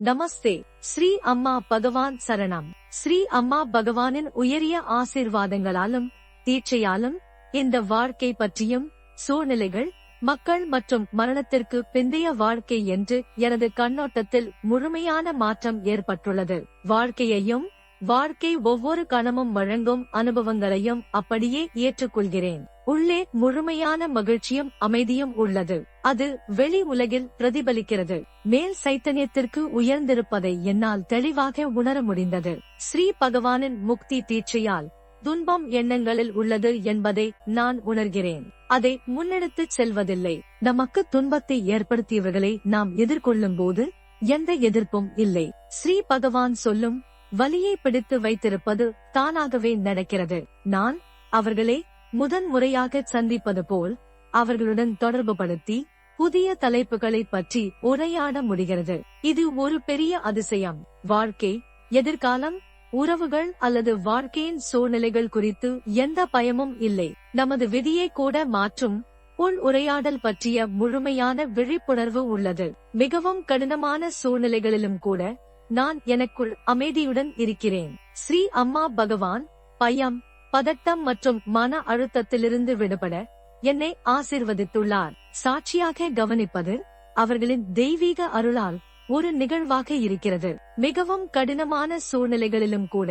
நமஸ்தே. ஸ்ரீ அம்மா பகவான் சரணம். ஸ்ரீ அம்மா பகவானின் உயரிய ஆசீர்வாதங்களாலும் தீட்சையாலும் இந்த வாழ்க்கை பற்றியும் சூழ்நிலைகள் மக்கள் மற்றும் மரணத்திற்கு பிந்தைய வாழ்க்கை என்று எனது கண்ணோட்டத்தில் முழுமையான மாற்றம் ஏற்பட்டுள்ளது. வாழ்க்கையையும் வாழ்க்கை ஒவ்வொரு கணமும் வழங்கும் அனுபவங்களையும் அப்படியே ஏற்றுக்கொள்கிறேன். உள்ளே முழுமையான மகிழ்ச்சியும் அமைதியும் உள்ளது. அது வெளி உலகில் பிரதிபலிக்கிறது. மேல் சைத்தன்யத்திற்கு உயர்ந்திருப்பதை என்னால் தெளிவாக உணர முடிந்தது. ஸ்ரீ பகவானின் முக்தி தீட்சையால் துன்பம் எண்ணங்களில் உள்ளது என்பதை நான் உணர்கிறேன். அதை முன்னெடுத்துச் செல்வதில்லை. நமக்கு துன்பத்தை ஏற்படுத்தியவர்களை நாம் எதிர்கொள்ளும் போது எந்த எதிர்ப்பும் இல்லை. ஸ்ரீ பகவான் சொல்லும் வலியை பிடித்து வைத்திருப்பது தானாகவே நடக்கிறது. நான் அவர்களை முதன் முறையாக சந்திப்பது போல் அவர்களுடன் தொடர்புபடுத்தி புதிய தலைப்புகளை பற்றி உரையாட முடிகிறது. இது ஒரு பெரிய அதிசயம். வாழ்க்கை எதிர்காலம் உறவுகள் அல்லது வாழ்க்கையின் சூழ்நிலைகள் குறித்து எந்த பயமும் இல்லை. நமது விதியை கூட மாற்றும் உள் உரையாடல் பற்றிய முழுமையான விழிப்புணர்வு உள்ளது. மிகவும் கடினமான சூழ்நிலைகளிலும் கூட நான் எனக்குள் அமைதியுடன் இருக்கிறேன். ஸ்ரீ அம்மா பகவான் பயம் பதட்டம் மற்றும் மன அழுத்தத்திலிருந்து விடுபட என்னை ஆசிர்வதித்துள்ளார். சாட்சியாக கவனிப்பது அவர்களின் தெய்வீக அருளால் ஒரு நிகழ்வாக இருக்கிறது. மிகவும் கடினமான சூழ்நிலைகளிலும் கூட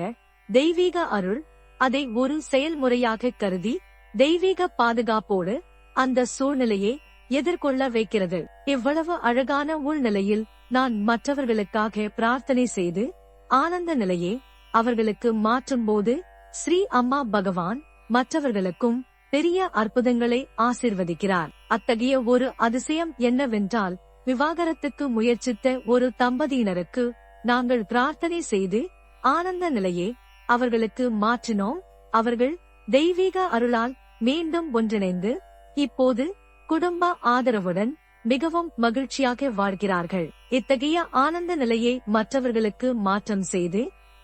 தெய்வீக அருள் அதை ஒரு செயல்முறையாக கருதி தெய்வீக பாதுகாப்போடு அந்த சூழ்நிலையை எதிர்கொள்ள வைக்கிறது. இவ்வளவு அழகான உள்நிலையில் நான் மற்றவர்களுக்காக பிரார்த்தனை செய்து ஆனந்த நிலையை அவர்களுக்கு மாற்றும் போது ஸ்ரீ அம்மா பகவான் மற்றவர்களுக்கும் பெரிய அற்புதங்களை ஆசிர்வதிக்கிறார். அத்தகைய ஒரு அதிசயம் என்னவென்றால் விவாகரத்துக்கு முயற்சித்த ஒரு தம்பதியினருக்கு நாங்கள் பிரார்த்தனை செய்து ஆனந்த நிலையை அவர்களுக்கு மாற்றினோம். அவர்கள் தெய்வீக அருளால் மீண்டும் ஒன்றிணைந்து இப்போது குடும்ப ஆதரவுடன் மிகவும் மகிழ்ச்சியாக வாழ்கிறார்கள். இத்தகைய ஆனந்த நிலையை மற்றவர்களுக்கு மாற்றம் செய்து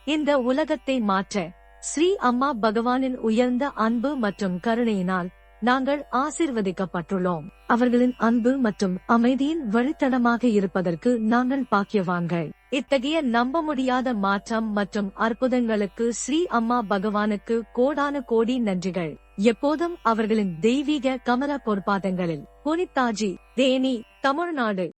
இந்த உலகத்தை மாற்ற ஸ்ரீ அம்மா பகவானின் உயர்ந்த அன்பு மற்றும் கருணையினால் நாங்கள் ஆசிர்வதிக்கப்பட்டுள்ளோம். அவர்களின் அன்பு மற்றும் அமைதியின் வழித்தடமாக இருப்பதற்கு நாங்கள் பாக்கியவான்கள். இத்தகைய நம்ப முடியாத மாற்றம் மற்றும் அற்புதங்களுக்கு ஸ்ரீ அம்மா பகவானுக்கு கோடான கோடி நன்றிகள். எப்போதும் அவர்களின் தெய்வீக கமல பொற்பாதங்களில். புனிதாஜி தேனி தமிழ்நாடு.